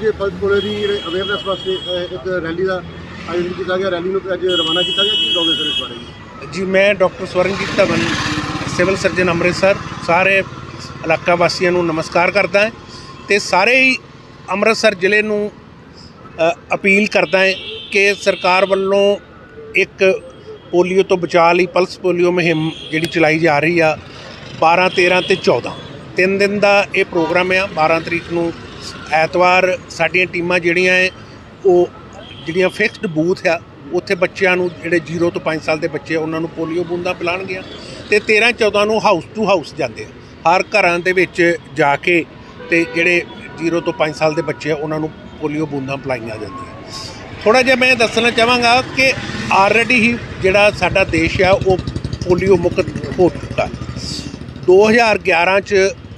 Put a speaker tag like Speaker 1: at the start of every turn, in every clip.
Speaker 1: ਜੇ pulse polio ਦੀ awareness ਵਾਸਤੇ ਇੱਕ ਰੈਲੀ ਦਾ ਆਯੋਜਨ ਕੀਤਾ ਗਿਆ। ਰੈਲੀ ਨੂੰ ਅੱਜ ਰਵਾਨਾ ਕੀਤਾ ਗਿਆ। ਕੀ ਕਹੋਗੇ ਸਰ ਇਸ ਬਾਰੇ? ਜੀ?
Speaker 2: ਮੈਂ doctor Swaranjit Dhawan, civil surgeon Amritsar, ਸਾਰੇ ਇਲਾਕਾ ਵਾਸੀਆਂ ਨੂੰ ਨਮਸਕਾਰ ਕਰਦਾ ਹਾਂ ਤੇ ਸਾਰੇ ਹੀ ਅੰਮ੍ਰਿਤਸਰ ਜ਼ਿਲ੍ਹੇ ਨੂੰ ਅਪੀਲ ਕਰਦਾ ਹਾਂ ਕਿ ਸਰਕਾਰ ਵੱਲੋਂ ਇੱਕ ਪੋਲੀਓ ਤੋਂ ਬਚਾਅ ਲਈ ਪਲਸ ਪੋਲੀਓ ਮੁਹਿੰਮ ਜਿਹੜੀ ਚਲਾਈ ਜਾ ਰਹੀ ਆ 12 13 ਤੇ 14 ਤਿੰਨ ਦਿਨ ਦਾ ਇਹ ਪ੍ਰੋਗਰਾਮ ਆ। 12 ਤਰੀਕ ਨੂੰ ਐਤਵਾਰ ਸਾਡੀਆਂ ਟੀਮਾਂ ਜਿਹੜੀਆਂ ਹੈ ਉਹ ਜਿਹੜੀਆਂ ਫਿਕਸਡ ਬੂਥ ਆ ਉੱਥੇ ਬੱਚਿਆਂ ਨੂੰ ਜਿਹੜੇ 0 ਤੋਂ 5 ਸਾਲ ਦੇ ਬੱਚੇ ਆ, ਉਹਨਾਂ ਨੂੰ ਪੋਲੀਓ ਬੂੰਦਾਂ ਪਿਲਾਉਣਗੀਆਂ ਤੇ 13 14 ਨੂੰ ਹਾਊਸ ਟੂ ਹਾਊਸ ਜਾਂਦੇ ਆ। ਹਰ ਘਰਾਂ ਦੇ ਵਿੱਚ ਜਾ ਕੇ ਤੇ ਜਿਹੜੇ 0 ਤੋਂ 5 ਸਾਲ ਦੇ ਬੱਚੇ ਆ ਉਹਨਾਂ ਨੂੰ ਪੋਲੀਓ ਬੂੰਦਾਂ ਪਿਲਾਈਆਂ ਜਾਂਦੀਆਂ। ਥੋੜਾ ਜਿਹਾ ਮੈਂ ਦੱਸਣਾ ਚਾਹਾਂਗਾ ਕਿ ਆਲਰੇਡੀ ਹੀ ਜਿਹੜਾ ਸਾਡਾ ਦੇਸ਼ ਆ ਉਹ ਪੋਲੀਓ ਮੁਕਤ ਹੋ ਚੁੱਕਾ। 2011 ਚ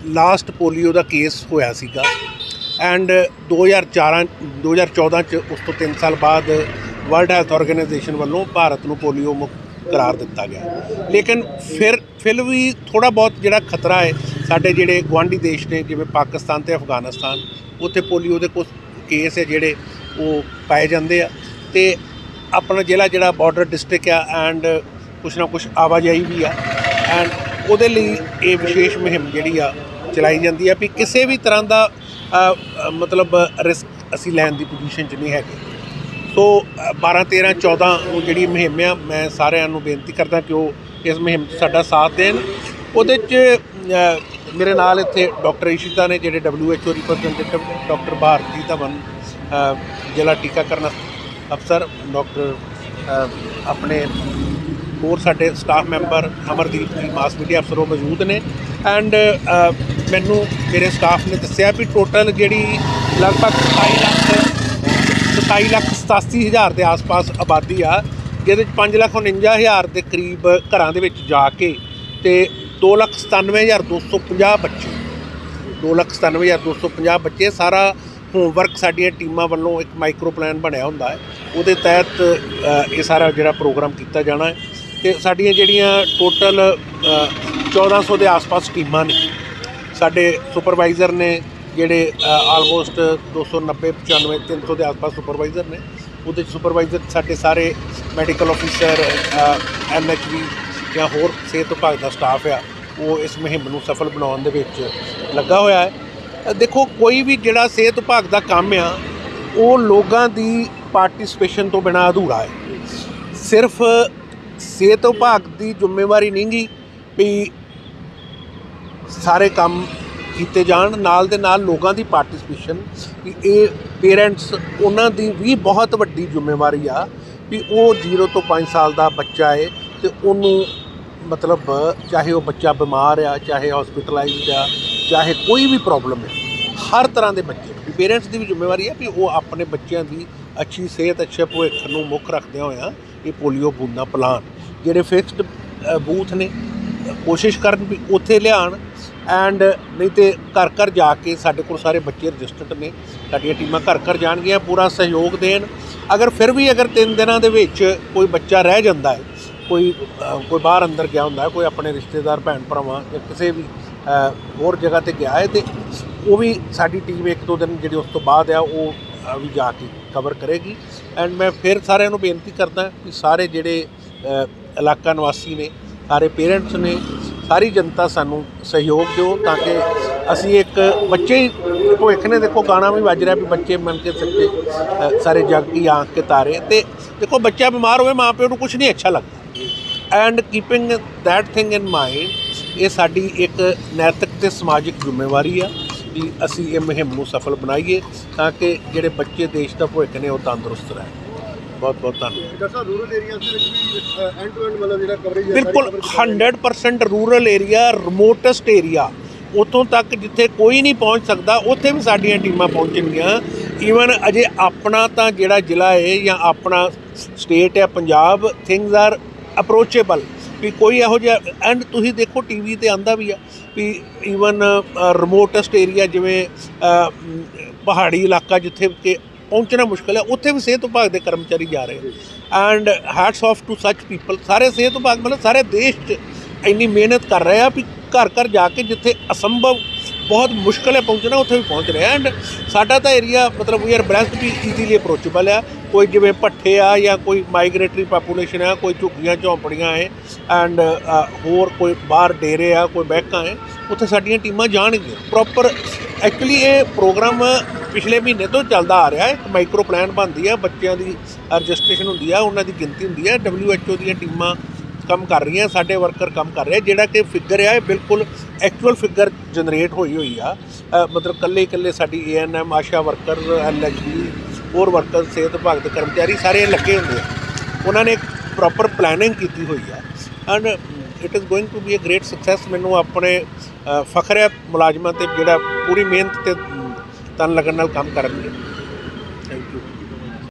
Speaker 2: ਲਾਸਟ ਪੋਲੀਓ ਦਾ ਕੇਸ ਹੋਇਆ ਸੀਗਾ। ਐਂਡ 2004 2014 ਚ ਉਸ ਤੋਂ 3 ਸਾਲ ਬਾਅਦ ਵਰਲਡ ਹੈਲਥ ਆਰਗੇਨਾਈਜੇਸ਼ਨ ਵੱਲੋਂ ਭਾਰਤ ਨੂੰ ਪੋਲੀਓ ਮੁਕਤ ਕਰਾਰ ਦਿੱਤਾ ਗਿਆ। ਲੇਕਿਨ ਫਿਰ ਫਿਰ ਵੀ ਥੋੜਾ ਬਹੁਤ ਜਿਹੜਾ ਖਤਰਾ ਹੈ, ਸਾਡੇ ਜਿਹੜੇ ਗੁਆਂਢੀ ਦੇਸ਼ ਨੇ, ਜਿਵੇਂ ਪਾਕਿਸਤਾਨ ਤੇ ਅਫਗਾਨਿਸਤਾਨ, ਉੱਥੇ ਪੋਲੀਓ ਦੇ ਕੁਝ ਕੇਸ ਹੈ ਜਿਹੜੇ ਉਹ ਪਾਏ ਜਾਂਦੇ ਆ ਤੇ ਆਪਣਾ ਜ਼ਿਲ੍ਹਾ ਜਿਹੜਾ ਬਾਰਡਰ ਡਿਸਟ੍ਰਿਕਟ ਆ ਐਂਡ ਕੁਛ ਨਾ ਕੁਛ ਆਵਾਜਾਈ ਵੀ ਆ ਐਂਡ ਉਹਦੇ ਲਈ ਇਹ ਵਿਸ਼ੇਸ਼ ਮੁਹਿੰਮ ਜਿਹੜੀ ਆ ਚਲਾਈ ਜਾਂਦੀ ਆ ਵੀ ਕਿਸੇ ਵੀ ਤਰ੍ਹਾਂ ਦਾ ਮਤਲਬ ਰਿਸਕ ਅਸੀਂ ਲੈਣ ਦੀ ਪੋਜੀਸ਼ਨ 'ਚ ਨਹੀਂ ਹੈਗੇ। ਸੋ ਅ, 12 13 14 ਨੂੰ ਜਿਹੜੀ ਮੁਹਿੰਮ ਆ ਮੈਂ ਸਾਰਿਆਂ ਨੂੰ ਬੇਨਤੀ ਕਰਦਾ ਕਿ ਉਹ ਇਸ ਮੁਹਿੰਮ 'ਚ ਸਾਡਾ ਸਾਥ ਦੇਣ। ਉਹਦੇ 'ਚ ਮੇਰੇ ਨਾਲ ਇੱਥੇ ਡਾਕਟਰ ਇਸ਼ਿਤਾ ਨੇ ਜਿਹੜੇ WHO representative doctor Bharti Dhawan ਜ਼ਿਲ੍ਹਾ ਟੀਕਾਕਰਨ ਅਫਸਰ ਡਾਕਟਰ ਆਪਣੇ ਹੋਰ ਸਾਡੇ ਸਟਾਫ ਮੈਂਬਰ ਅਮਰਦੀਪ ਜੀ ਮਾਸ ਮੀਡੀਆ ਅਫਸਰ ਉਹ ਮੌਜੂਦ ਨੇ। ਐਂਡ ਮੈਨੂੰ ਮੇਰੇ ਸਟਾਫ ਨੇ ਦੱਸਿਆ ਵੀ ਟੋਟਲ ਜਿਹੜੀ ਲਗਭਗ 27 ਲੱਖ 27 ਲੱਖ 87 ਹਜ਼ਾਰ ਦੇ ਆਸ-ਪਾਸ ਆਬਾਦੀ ਆ, ਜਿਹਦੇ ਵਿੱਚ 5 ਲੱਖ 49 ਹਜ਼ਾਰ ਦੇ ਕਰੀਬ ਘਰਾਂ ਦੇ ਵਿੱਚ ਜਾ ਕੇ ਤੇ 2 ਲੱਖ 97 ਹਜ਼ਾਰ 250 ਬੱਚੇ। 2 ਲੱਖ 97 ਹਜ਼ਾਰ 250 ਬੱਚੇ, ਸਾਰਾ ਹੋਮਵਰਕ ਸਾਡੀਆਂ ਟੀਮਾਂ ਵੱਲੋਂ ਇੱਕ ਮਾਈਕਰੋ ਪਲਾਨ ਬਣਿਆ ਹੁੰਦਾ ਹੈ। ਉਹਦੇ ਤਹਿਤ ਇਹ ਸਾਰਾ ਜਿਹੜਾ ਪ੍ਰੋਗਰਾਮ ਕੀਤਾ ਜਾਣਾ ਹੈ। ਤੇ ਸਾਡੀਆਂ ਜਿਹੜੀਆਂ ਟੋਟਲ 1400 ਦੇ ਆਸ-ਪਾਸ ਟੀਮਾਂ ਨੇ ਸਾਡੇ ਸੁਪਰਵਾਈਜ਼ਰ ਨੇ ਜਿਹੜੇ ਆਲਮੋਸਟ 290 95 300 ਦੇ ਆਸ-ਪਾਸ ਸੁਪਰਵਾਈਜ਼ਰ ਨੇ, ਉਹਦੇ 'ਚ ਸੁਪਰਵਾਈਜ਼ਰ ਸਾਡੇ ਸਾਰੇ ਮੈਡੀਕਲ ਆਫੀਸਰ ਐਮਐਚਵੀ ਜਾਂ ਹੋਰ ਸਿਹਤ ਵਿਭਾਗ ਦਾ ਸਟਾਫ ਆ, ਉਹ ਇਸ ਮੁਹਿੰਮ ਨੂੰ ਸਫਲ ਬਣਾਉਣ ਦੇ ਵਿੱਚ ਲੱਗਾ ਹੋਇਆ ਹੈ। ਦੇਖੋ, ਕੋਈ ਵੀ ਜਿਹੜਾ ਸਿਹਤ ਵਿਭਾਗ ਦਾ ਕੰਮ ਆ, ਉਹ ਲੋਕਾਂ ਦੀ ਪਾਰਟਿਸਿਪੇਸ਼ਨ ਤੋਂ ਬਿਨਾਂ ਅਧੂਰਾ ਹੈ। ਸਿਰਫ ਸਿਹਤ ਵਿਭਾਗ ਦੀ ਜ਼ਿੰਮੇਵਾਰੀ ਨਹੀਂ ਗੀ ਵੀ ਸਾਰੇ ਕੰਮ ਕੀਤੇ ਜਾਣ, ਨਾਲ ਦੇ ਨਾਲ ਲੋਕਾਂ ਦੀ ਪਾਰਟਿਸਿਪੇਸ਼ਨ ਵੀ ਇਹ ਪੇਰੈਂਟਸ ਉਹਨਾਂ ਦੀ ਵੀ ਬਹੁਤ ਵੱਡੀ ਜ਼ਿੰਮੇਵਾਰੀ ਆ ਵੀ ਉਹ 0 ਤੋਂ 5 ਸਾਲ ਦਾ ਬੱਚਾ ਏ ਤੇ ਉਹਨੂੰ ਮਤਲਬ ਚਾਹੇ ਉਹ ਬੱਚਾ ਬਿਮਾਰ ਆ, ਚਾਹੇ ਹਸਪੀਟਲਾਈਜ਼ਡ ਆ, ਚਾਹੇ ਕੋਈ ਵੀ ਪ੍ਰੋਬਲਮ ਹੈ ਹਰ ਤਰ੍ਹਾਂ ਦੇ ਬੱਚੇ ਵੀ ਪੇਰੈਂਟਸ ਦੀ ਵੀ ਜ਼ਿੰਮੇਵਾਰੀ ਹੈ ਵੀ ਉਹ ਆਪਣੇ ਬੱਚਿਆਂ ਦੀ ਅੱਛੀ ਸਿਹਤ, ਅੱਛੇ ਭਵਿੱਖ ਨੂੰ ਮੁੱਖ ਰੱਖਦਿਆਂ ਹੋਇਆਂ ਇਹ ਪੋਲੀਓ ਬੂੰਦਾਂ ਪਲਾਨ ਜਿਹੜੇ ਫਿਕਸਡ ਬੂਥ ਨੇ, ਕੋਸ਼ਿਸ਼ ਕਰਨ ਵੀ ਉੱਥੇ ਲਿਆਣ ਐਂਡ ਨਹੀਂ ਤੇ ਘਰ ਘਰ ਜਾ ਕੇ ਸਾਡੇ ਕੋਲ ਸਾਰੇ ਬੱਚੇ ਰਜਿਸਟਰਡ ਨੇ। ਸਾਡੀਆਂ ਟੀਮਾਂ ਘਰ ਘਰ ਜਾਣਗੀਆਂ, ਪੂਰਾ ਸਹਿਯੋਗ ਦੇਣ। ਅਗਰ ਫਿਰ ਵੀ ਅਗਰ ਤਿੰਨ ਦਿਨਾਂ ਦੇ ਵਿੱਚ ਕੋਈ ਬੱਚਾ ਰਹਿ ਜਾਂਦਾ ਹੈ, ਕੋਈ ਕੋਈ ਬਾਹਰ ਅੰਦਰ ਗਿਆ ਹੁੰਦਾ ਹੈ, ਕੋਈ ਆਪਣੇ ਰਿਸ਼ਤੇਦਾਰ, ਭੈਣ ਭਰਾਵਾਂ ਜਾਂ ਕਿਸੇ ਵੀ ਹੋਰ ਜਗ੍ਹਾ ਤੇ ਗਿਆ ਹੈ ਤੇ ਉਹ ਵੀ ਸਾਡੀ ਟੀਮ ਇੱਕ ਦੋ ਦਿਨ ਜਿਹੜੀ ਉਸ ਤੋਂ ਬਾਅਦ ਆ, ਉਹ ਵੀ ਜਾ ਕੇ ਕਵਰ ਕਰੇਗੀ। ਐਂਡ ਮੈਂ ਫਿਰ ਸਾਰਿਆਂ ਨੂੰ ਬੇਨਤੀ ਕਰਦਾ ਕਿ ਸਾਰੇ ਜਿਹੜੇ ਇਲਾਕਾ ਨਿਵਾਸੀ ਨੇ, ਸਾਰੇ ਪੇਰੈਂਟਸ ਨੇ ਸਾਰੀ ਜਨਤਾ ਸਾਨੂੰ ਸਹਿਯੋਗ ਦਿਓ ਤਾਂ ਕਿ ਅਸੀਂ ਇੱਕ ਬੱਚੇ ਹੀ ਭਵਿੱਖ ਨੇ, ਦੇਖੋ ਗਾਣਾ ਵੀ ਵੱਜ ਰਿਹਾ ਵੀ ਬੱਚੇ ਮਨ ਕੇ ਸੱਚੇ ਸਾਰੇ ਜਗ ਕੀ ਆਂਖ ਕੇ ਤਾਰੇ। ਤੇ ਦੇਖੋ ਬੱਚਾ ਬਿਮਾਰ ਹੋਵੇ, ਮਾਂ ਪਿਓ ਨੂੰ ਕੁਝ ਨਹੀਂ ਅੱਛਾ ਲੱਗਦਾ। And keeping that thing in mind ਇਹ ਸਾਡੀ ਇੱਕ ਨੈਤਿਕ ਤੇ ਸਮਾਜਿਕ ਜ਼ਿੰਮੇਵਾਰੀ ਆ ਕਿ ਅਸੀਂ ਇਹ ਮੁਹਿੰਮ ਨੂੰ ਸਫਲ ਬਣਾਈਏ ਤਾਂ ਕਿ ਜਿਹੜੇ ਬੱਚੇ ਦੇਸ਼ ਦਾ ਭਵਿੱਖ ਨੇ, ਉਹ ਤੰਦਰੁਸਤ ਰਹਿਣ ਬਹੁਤ ਬਹੁਤ ਧੰਨਵਾਦ।
Speaker 1: ਡਾਕਟਰ ਸਾਹਿਬ ਰੂਰਲ ਏਰੀਆ ਦੇ ਵਿੱਚ ਵੀ ਐਂਡ ਟੂ ਐਂਡ ਮਤਲਬ ਜਿਹੜਾ ਕਵਰੇਜ
Speaker 2: ਬਿਲਕੁਲ 100% ਰੂਰਲ ਏਰੀਆ ਰਿਮੋਟੈਸਟ ਏਰੀਆ ਉਤੋਂ ਤੱਕ ਜਿੱਥੇ ਕੋਈ ਨਹੀਂ ਪਹੁੰਚ ਸਕਦਾ ਉੱਥੇ ਵੀ ਸਾਡੀਆਂ ਟੀਮਾਂ ਪਹੁੰਚਣਗੀਆਂ। ਈਵਨ ਅਜੇ ਆਪਣਾ ਤਾਂ ਜਿਹੜਾ ਜ਼ਿਲ੍ਹਾ ਹੈ ਜਾਂ ਆਪਣਾ ਸਟੇਟ ਹੈ ਪੰਜਾਬ ਥਿੰਗਸ ਆਰ ਅਪਰੋਚੇਬਲ ਵੀ ਕੋਈ ਇਹੋ ਜਿਹਾ ਐਂਡ ਤੁਸੀਂ ਦੇਖੋ ਟੀਵੀ ਤੇ ਆਂਦਾ ਵੀ ਆ ਵੀ ਈਵਨ ਰਿਮੋਟੈਸਟ ਏਰੀਆ ਜਿਵੇਂ ਪਹਾੜੀ ਇਲਾਕਾ ਜਿੱਥੇ ਕਿ ਪਹੁੰਚਣਾ ਮੁਸ਼ਕਲ ਹੈ। ਉੱਥੇ ਵੀ ਸਿਹਤ ਵਿਭਾਗ ਦੇ ਕਰਮਚਾਰੀ ਜਾ ਰਹੇ and hats off to such people ਸਾਰੇ ਸਿਹਤ ਵਿਭਾਗ ਮਤਲਬ ਸਾਰੇ ਦੇਸ਼ 'ਚ ਇੰਨੀ ਮਿਹਨਤ ਕਰ ਰਹੇ ਆ ਵੀ ਘਰ ਘਰ ਜਾ ਕੇ ਜਿੱਥੇ ਅਸੰਭਵ ਬਹੁਤ ਮੁਸ਼ਕਲ ਹੈ ਪਹੁੰਚਣਾ, ਉੱਥੇ ਵੀ ਪਹੁੰਚ ਰਿਹਾ ਐਂਡ ਸਾਡਾ ਤਾਂ ਏਰੀਆ ਮਤਲਬ we are blessed we easily approachable ਆ। ਕੋਈ ਜਿਵੇਂ ਭੱਠੇ ਆ ਜਾਂ ਕੋਈ ਮਾਈਗ੍ਰੇਟਰੀ ਪਾਪੂਲੇਸ਼ਨ ਆ, ਕੋਈ ਝੁੱਗੀਆਂ, ਝੌਂਪੜੀਆਂ ਹੈ ਐਂਡ ਹੋਰ ਕੋਈ ਬਾਹਰ ਡੇਰੇ ਆ, ਕੋਈ ਬੈਕਾਂ ਹੈ ਉੱਥੇ ਸਾਡੀਆਂ ਟੀਮਾਂ ਜਾਣਗੀਆਂ। ਪ੍ਰੋਪਰ ਐਕਚੁਅਲੀ ਇਹ ਪ੍ਰੋਗਰਾਮ ਪਿਛਲੇ ਮਹੀਨੇ ਤੋਂ ਚੱਲਦਾ ਆ ਰਿਹਾ ਹੈ। ਇੱਕ ਮਾਈਕਰੋ ਪਲਾਨ ਬਣਦੀ ਹੈ। ਬੱਚਿਆਂ ਦੀ ਰਜਿਸਟ੍ਰੇਸ਼ਨ ਹੁੰਦੀ ਆ, ਉਹਨਾਂ ਦੀ ਗਿਣਤੀ ਹੁੰਦੀ ਹੈ WHO ਦੀਆਂ ਟੀਮਾਂ ਕੰਮ ਕਰ ਰਹੀਆਂ, ਸਾਡੇ ਵਰਕਰ ਕੰਮ ਕਰ ਰਹੇ। ਜਿਹੜਾ ਕਿ ਫਿਗਰ ਆ, ਇਹ ਬਿਲਕੁਲ ਐਕਚੁਅਲ ਫਿਗਰ ਜਨਰੇਟ ਹੋਈ ਹੋਈ ਆ। ਮਤਲਬ ਕੱਲੇ ਕੱਲੇ ਸਾਡੀ ਏਐਨਐਮ ਆਸ਼ਾ ਵਰਕਰ ਐਲਐਚਬੀ ਹੋਰ ਵਰਕਰ ਸਿਹਤ ਵਿਭਾਗ ਦੇ ਕਰਮਚਾਰੀ ਸਾਰੇ ਲੱਗੇ ਹੁੰਦੇ ਆ। ਉਹਨਾਂ ਨੇ ਪ੍ਰੋਪਰ ਪਲੈਨਿੰਗ ਕੀਤੀ ਹੋਈ ਆ। And it is going to be a great success ਮੈਨੂੰ ਆਪਣੇ ਫਖਰ ਹੈ ਮੁਲਾਜ਼ਮਾਂ ਤੇ ਜਿਹੜਾ ਪੂਰੀ ਮਿਹਨਤ ਤੇ ਤਨ ਲੱਗਣ ਨਾਲ ਕੰਮ ਕਰਨਗੇ